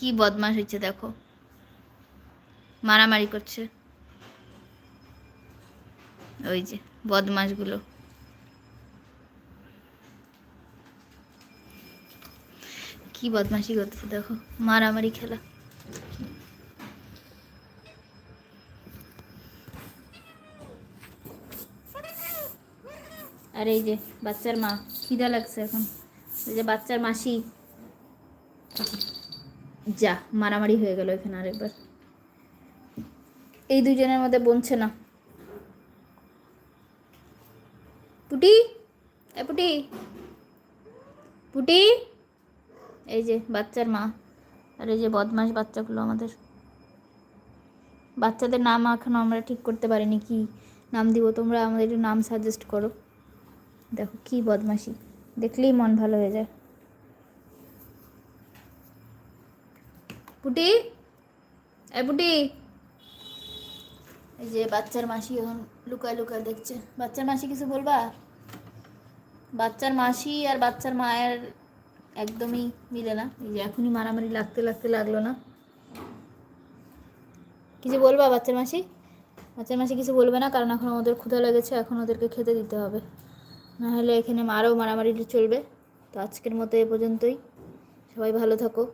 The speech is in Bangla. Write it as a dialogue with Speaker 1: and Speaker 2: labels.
Speaker 1: কি বদমাশ হচ্ছে দেখো। মারামারি করছে। ওই যে বদমাশগুলো। কি বদমাশি করতেছে দেখো, মারামারি খেলা। আর এই যে বাচ্চার মা, খিদা লাগছে এখন। এই যে বাচ্চার মাসি। যা, মারামারি হয়ে গেল এখানে আরেকবার। এই দুজনের মধ্যে বনছে না। পুটি, এ পুটি পুটি, এই যে বাচ্চার মা আর এই যে বদমাস বাচ্চাগুলো আমাদের। বাচ্চাদের নাম এখনও আমরা ঠিক করতে পারিনি কি নাম দিব, তোমরা আমাদের একটু নাম সাজেস্ট করো। দেখো কি বদমাশি, দেখলেই মন ভালো হয়ে যায়। পুটি। এ পুটি। এই যে বাচ্চার মাসি এখন লুকায় লুকায় দেখছে। বাচ্চার মাসি কিছু বলবা? বাচ্চার মাসি আর বাচ্চার মায়ের একদমই মিলে না। এই যে এখনই মারামারি লাগতে লাগতে লাগল না। কিছু বলবা বাচ্চার মাসি? বাচ্চার মাসি কিছু বলবে না, কারণ এখন ওদের ক্ষুধা লেগেছে, এখন ওদেরকে খেতে দিতে হবে। নাহলে এখানে আরও মারামারি চলবে। তো আজকের মতো এ পর্যন্তই। সবাই ভালো থাকো।